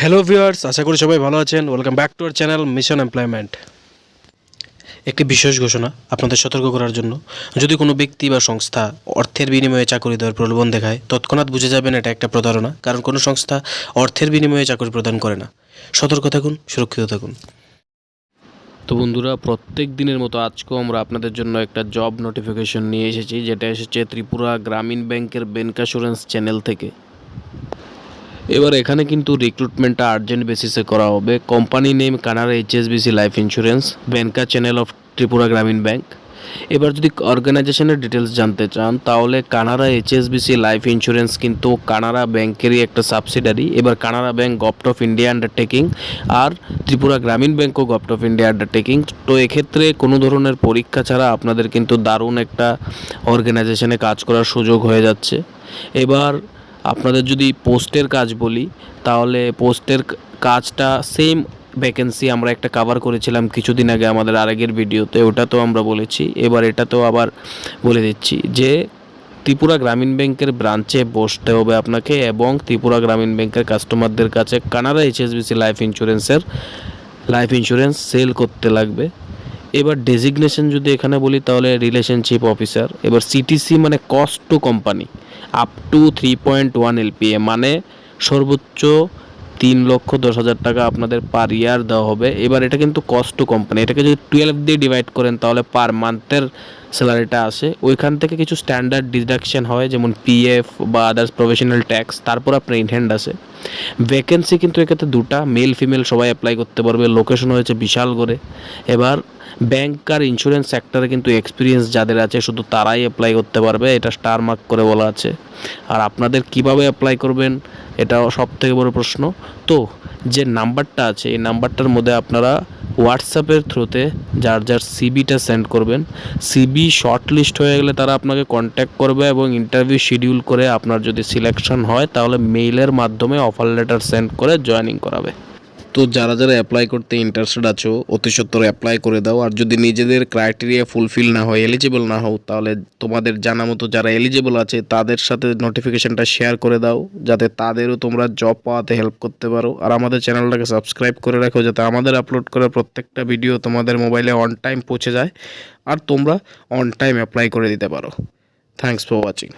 Hello viewers আশা করি সবাই ভালো আছেন। Welcome back to our channel mission employment একটি বিশেষ ঘোষণা আপনাদের সতর্ক করার জন্য। যদি কোনো ব্যক্তি বা সংস্থা অর্থের বিনিময়ে চাকরি দেওয়ার প্রলোভন দেখায়, তৎক্ষণাৎ বুঝে যাবেন এটা একটা প্রতারণা, কারণ কোনো সংস্থা অর্থের বিনিময়ে চাকরি প্রদান করে না। সতর্ক থাকুন, সুরক্ষিত থাকুন। তো বন্ধুরা, প্রত্যেক দিনের মতো আজকেও আমরা আপনাদের জন্য একটা জব নোটিফিকেশন নিয়ে এসেছি, যেটা এসেছে ত্রিপুরা গ্রামীণ ব্যাংকের বেনকাসুরেন্স চ্যানেল থেকে। এবার এখানে কিন্তু রিক্রুটমেন্টটা আর্জেন্ট বেসিসে করা হবে। Company name Canara HSBC life insurance banca channel of Tripura Gramin bank এবার যদি অর্গানাইজেশনের ডিটেলস জানতে চান, তাহলে কানাড়া এইচএসবিসি লাইফ ইন্স্যুরেন্স কিন্তু কানাড়া ব্যাংকেরই একটা সাবসিডারি এবার Canara bank govt of India undertaking আর ত্রিপুরা গ্রামীণ ব্যাংকও গভট অফ ইন্ডিয়া আন্ডারটেকিং তো এক্ষেত্রে কোনো ধরনের পরীক্ষা ছাড়া আপনাদের কিন্তু দারুণ একটা অর্গানাইজেশনে কাজ করার সুযোগ হয়ে যাচ্ছে। এবার আপনাদের যদি পোস্টের কাজ বলি, তাহলে পোস্টের কাজটা সেম ভ্যাকেন্সি আমরা একটা কভার করেছিলাম কিছুদিন আগে আমাদের আরেকের ভিডিওতে ওটা তো আমরা বলেছি। এবার এটা তো আবার বলে দিচ্ছি যে, ত্রিপুরা গ্রামীণ ব্যাংকের ব্রাঞ্চে বসতে হবে আপনাকে এবং ত্রিপুরা গ্রামীণ ব্যাংকের কাস্টমারদের কাছে কানাডা এইচএসবিসি লাইফ ইন্স্যুরেন্সের লাইফ ইন্স্যুরেন্স সেল করতে লাগবে। এবার ডেজিগনেশন যদি এখানে বলি, তাহলে রিলেশনশিপ অফিসার এবার সিটিসি মানে cost to company up to three point one LPA মানে সর্বোচ্চ তিন লক্ষ দশ হাজার টাকা আপনাদের পার ইয়ার দেওয়া হবে। এবার এটা কিন্তু কস্ট টু কোম্পানি এটাকে যদি টুয়েলভ দিয়ে ডিভাইড করেন তাহলে পার মান্থের স্যালারিটা আসে। ওইখান থেকে কিছু স্ট্যান্ডার্ড ডিডাকশন হয়, যেমন পিএফ বা আদার্স প্রফেশনাল ট্যাক্স তারপর আপনার ইন হ্যান্ড আসে। ভ্যাকেন্সি কিন্তু এক্ষেত্রে দুটা মেল ফিমেল সবাই অ্যাপ্লাই করতে পারবে। লোকেশন হয়েছে বিশাল করে এবার ব্যাংক আর ইন্স্যুরেন্স সেক্টরে কিন্তু এক্সপিরিয়েন্স যাদের আছে, শুধু তারাই অ্যাপ্লাই করতে পারবে, এটা স্টার মার্ক করে বলা আছে। আর আপনাদের কীভাবে অ্যাপ্লাই করবেন এটাও সব থেকে বড় প্রশ্ন। তো, যে নাম্বারটা আছে, এই নাম্বারটার মধ্যে আপনারা হোয়াটসঅ্যাপের থ্রুতে যার যার সিবিটা সেন্ড করবেন, সিবি শর্টলিস্ট হয়ে গেলে তারা আপনাকে কন্ট্যাক্ট করবে এবং ইন্টারভিউ শিডিউল করে আপনার যদি সিলেকশন হয়, তাহলে মেইলের মাধ্যমে অফার লেটার সেন্ড করে জয়নিং করাবে। তো যারা যারা অ্যাপ্লাই করতে ইন্টারেস্টেড আছো, অতি সত্তর অ্যাপ্লাই করে দাও। আর যদি নিজেদের ক্রাইটেরিয়া ফুলফিল না হয় এলিজিবল না হও, তাহলে তোমাদের জানা মতো যারা এলিজিবল আছে, তাদের সাথে নোটিফিকেশনটা শেয়ার করে দাও, যাতে তাদেরও তোমরা জব পাওয়াতে হেল্প করতে পারো। আর আমাদের চ্যানেলটাকে সাবস্ক্রাইব করে রাখো, যাতে আমাদের আপলোড করা প্রত্যেকটা ভিডিও তোমাদের মোবাইলে অন টাইম পৌঁছে যায়, আর তোমরা অন টাইম অ্যাপ্লাই করে দিতে পারো। Thanks for watching